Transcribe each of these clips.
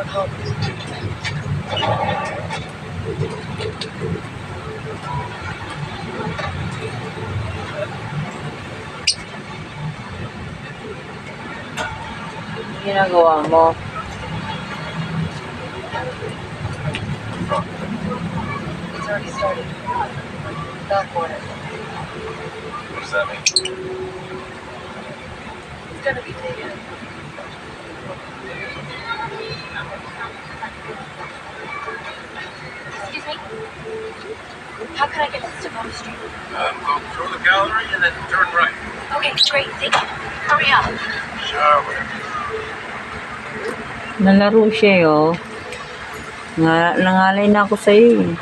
Going home. Ginagawa mo? It's already started. Fell for. What does that mean? It's gonna be taken. Excuse me? How can I get to Stabone Street? Go through the gallery and then turn right. Okay, great, thank you. Hurry up. Sure, whatever. Nalaro siya eh, oh. Nga, nangalay na ako sa iyo. eh.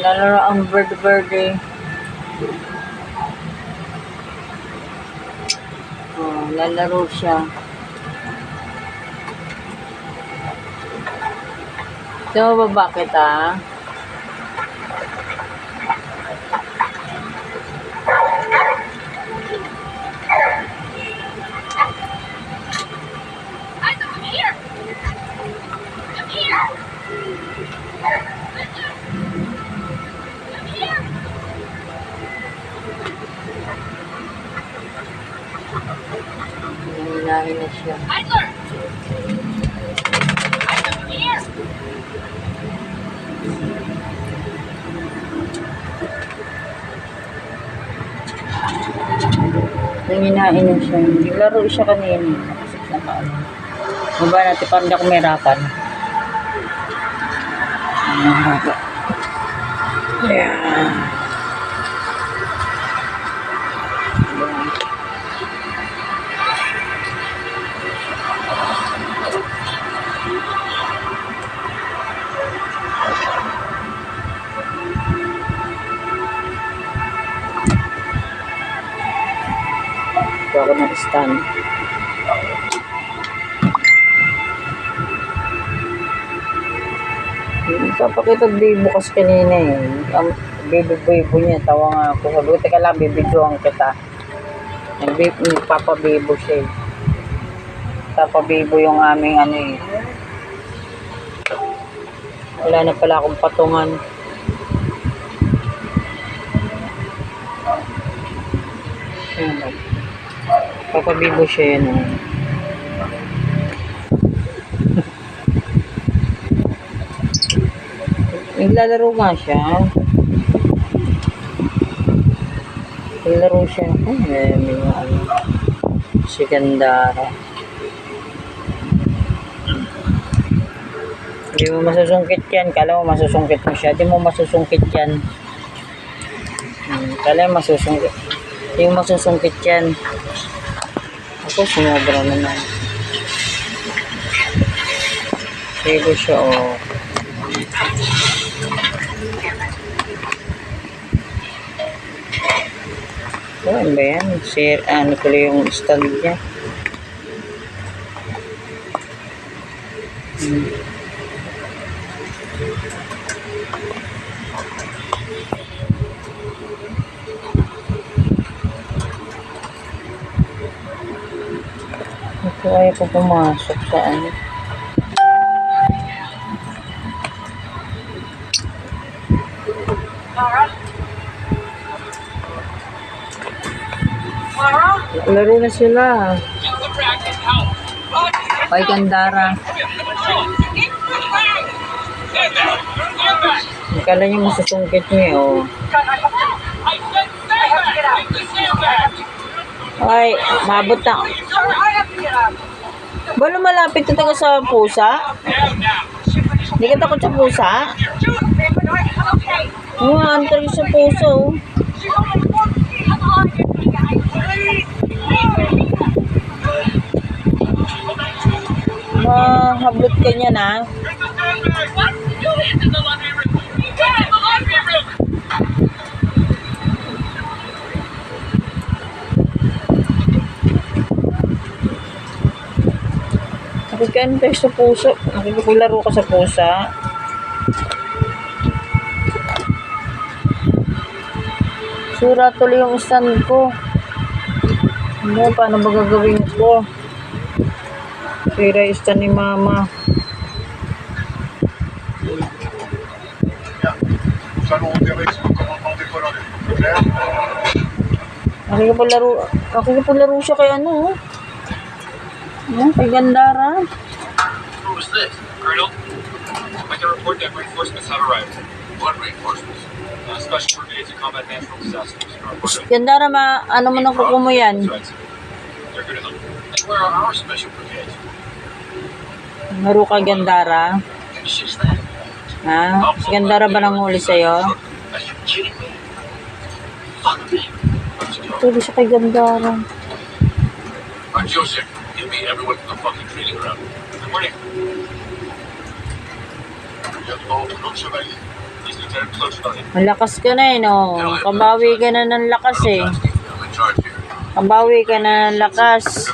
Nalaro ang bird-bird eh. Oh, lalaro siya. So, ba bakit ah? Idler, come here. Nanginain na siya. Naglaro siya kanina. Nakasip na ka. Maba natin parang hindi ako. Ayan. Ito ako ng stand. Papakita bibo kasi kanina eh. Ang bibo-bibo niya. Tawa nga ako. Sabi teka lang, bibidyoan kita. Nagpapabibo siya eh. Papabibo yung aming ano eh. Wala na pala akong patungan. Ayan o. Papabibo siya yan. Naglalaro nga siya. Naglalaro siya. Ay, may may mga ano. Si Gandara. Hindi mo masusungkit yan. Kala mo masusungkit mo siya. Hindi mo masusungkit yan. Hmm, kala mo masusungkit. Hindi mo masusungkit yan. Ako, sumobra naman. Sige siya. Oh, ano ba yan? Sir, ano pala yung stand niya? Hmm. Ito ay pa pumasok sa ano. Laro na sila. Ay, Gandara. Kala niyo masusungkit niyo, oh. Ay, mabot na. I have to get out. Ba lumalapit taga sa pusa? Hindi ka takot sa pusa? Oo, ang tagal sa pusa, oh. Mahablot ka niya na. What? You is in the laundry room. You get in the laundry room. Tayo sa puso. Nakikikularo ka sa pusa. Sira tuloy yung stand ko. Ano, paano ba gagawin ko? Sira yung stand ni mama. Nakikipaglaro, nakikipaglaro siya kay ano, oh. Ano, kay Gandara. Who was this? Colonel, I can report that reinforcements have arrived. What reinforcements? Uh, special brigades and combat natural disasters. Gandara, ma, ano mo nang kuko mo yan? They're good enough. And where are our special brigades? Laro ka Gandara. And shit's that? Ha? Si Gandara ba nang huli sa'yo? Tuloy siya kay Gandara. Uh, Joseph, me everyone from the fucking training ground. Good morning. Claude Chevalier. Malakas ka na eh, no? Kabawi ka na ng lakas eh. Kabawi ka na ng lakas.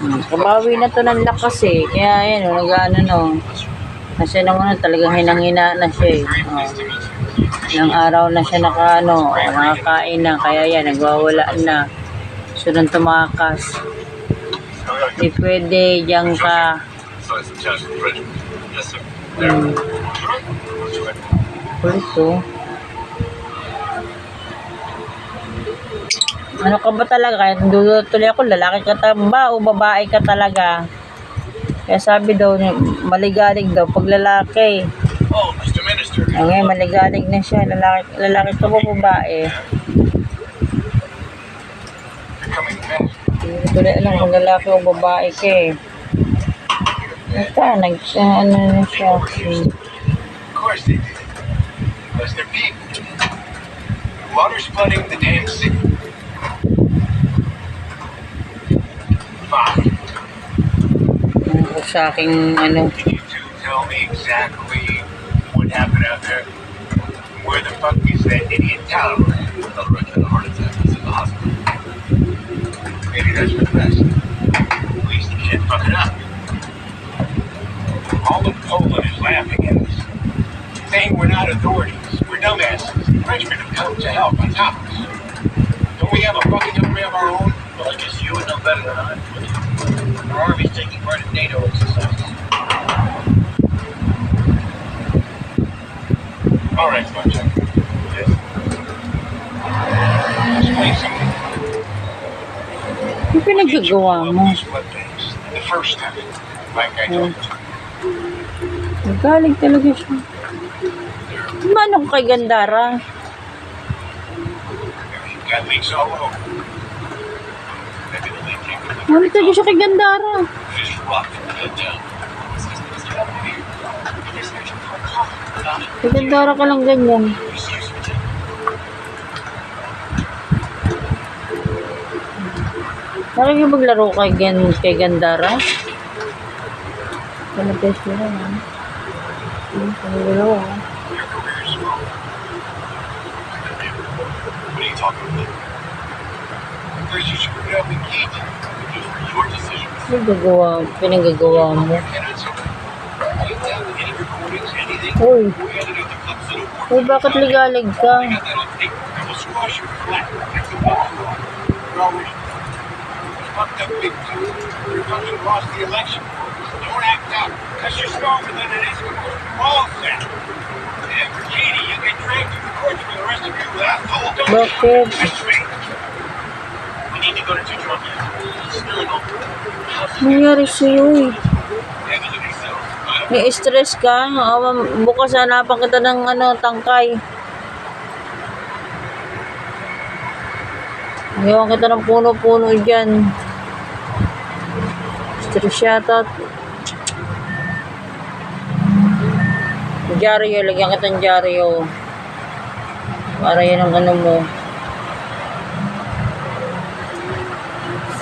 Hmm, Kabawi na to ng lakas eh. Kaya yan, oh, nag-ano no. Kasi naman talagang hinangina na siya eh. Oh. Ilang araw na siya naka, ano, nakakain na. Kaya yan, nagwawala na. Sunod tumakas. Di pwede, diyan ka. Hmm. Kulit oh. Ano ka ba talaga? Kahit tuloy ako, lalaki ka ba o babae ka talaga? Kaya sabi daw, maligalig daw pag lalaki. Oh, Mr. Minister. Ay, ngayon, maligalig na siya. Lalaki, lalaki ka ba babae? Ko tuloy alam kung lalaki o babae ka eh. Ito, nag, ano na siya. Of course they did. Because they're people. Water's flooding the damn city. Fine. Sa aking, ano, Can you tell me exactly what happened out there? Where the fuck is that idiot Tyler? That's for the best. At least he can't fuck it up. All of Poland is laughing at us. Saying we're not authorities. We're dumbasses. Frenchmen have come to help on top of us. Don't we have a fucking army of our own? Well, I guess you would know better than I. Our army's taking part in NATO exercises. All right, Fletcher. Yes. Explain something. Yung pinagagawa mo. You. Nagaling talaga siya. Manong kay Gandara? Ano talaga siya kay Gandara? Kay Gandara ka lang ganyan. Nakikipaglaro kay, Gan kay Gandara? Ano test mo na? Career is wrong. What are you talking about? First you screwed up in Keith. Those were your decisions. Ano gagawa, pinagagawa mo? Uy, uy, bakit ligalig ka? We country lost the election. Don't act out. Because you're stronger than is. You're all set. And for Katie, you get dragged through the courts for the rest of your life. Don't Bakit? That's me. We need to go to Tujuan. Spilling over. Nangyari sa'yo eh. Look May stress ka? Bukas hanapan kita ng ano, tangkay. Ngayon kita ng puno-puno dyan. Stress yata. Dyaryo, lagyan kita ng dyaryo. Para yan ang ano mo.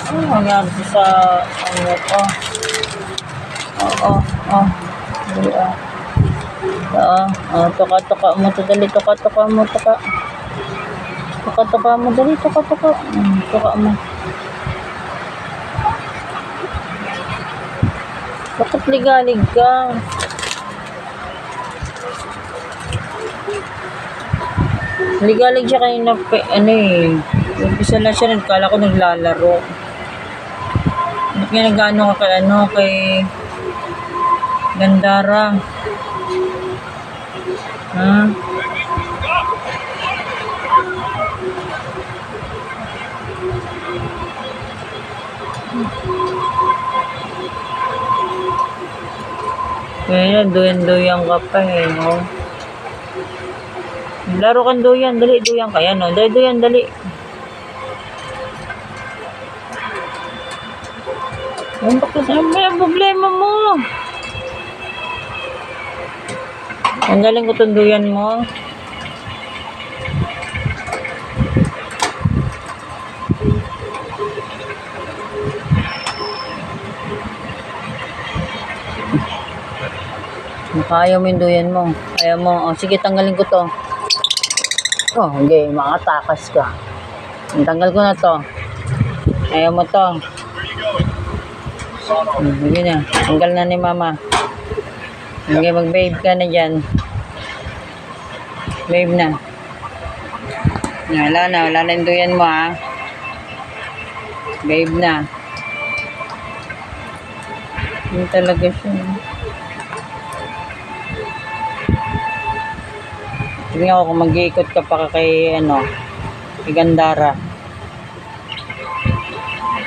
Ano nangyari sa ano ko? Oo, oo. Dali ah. Oo, ah, tuka-tuka mo to, dali, tuka-tuka mo, tuka. Tuka-tuka mo, dali, tuka-tuka. Hmm, tuka mo. Bakit ligalig ka? Ligalig siya kanina, pe, ano eh. Umpisa lang siya, nagkala ko naglalaro. Ba't nga nag-ano ka kay, ano, kay Gandara? Ha? Kaya duyan-duyan ka pa eh, no? Laro kang duyan, dali, duyan ka. Yan, no? Dali, duyan, dali. Ano ba yung problema mo? Ang galing ko itong duyan mo. Ayaw mo yung duyan mo. Ayaw mo. Oh, sige, tanggalin ko to. Oh, hindi. Makatakas ka. Tanggal ko na to. Ayaw mo to. Hmm, Sige na. Tanggal na ni mama. Sige, mag-babe ka na dyan. Babe. Na, Wala na. Wala na yung duyan mo, ha. Babe na. Yun talaga siya. Tingnan ko kung mag-iikot ka pa kay, ano, kay Gandara.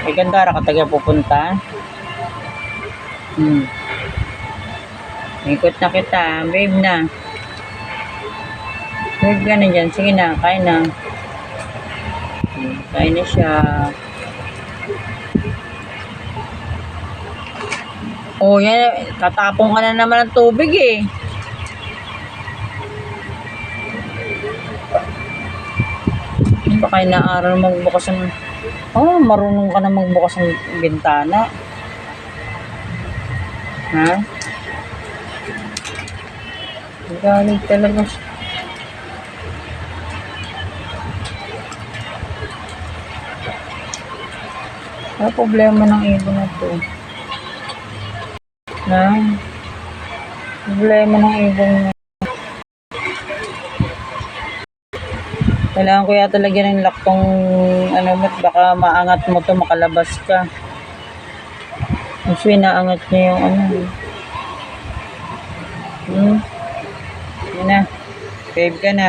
Kay Gandara ka taga pupunta. Hmm. Ikot na kita, babe na. Babe ka na dyan. Sige na, kain na. Hmm, Kain na siya. Oh, yan. Tatapong ka na naman ng tubig eh. Baka inaaral magbukas ng... Oh, marunong ka na magbukas ng bintana. Ha? Galing talaga siya. Ano problema ng ibon na to? Ha? Problema ng ibon na. Kailangan ko yata lagyan ng lock tong ano mo, baka maangat mo to makalabas ka. Actually, naangat niya yung ano. Hmm. Yun na. Babe ka na.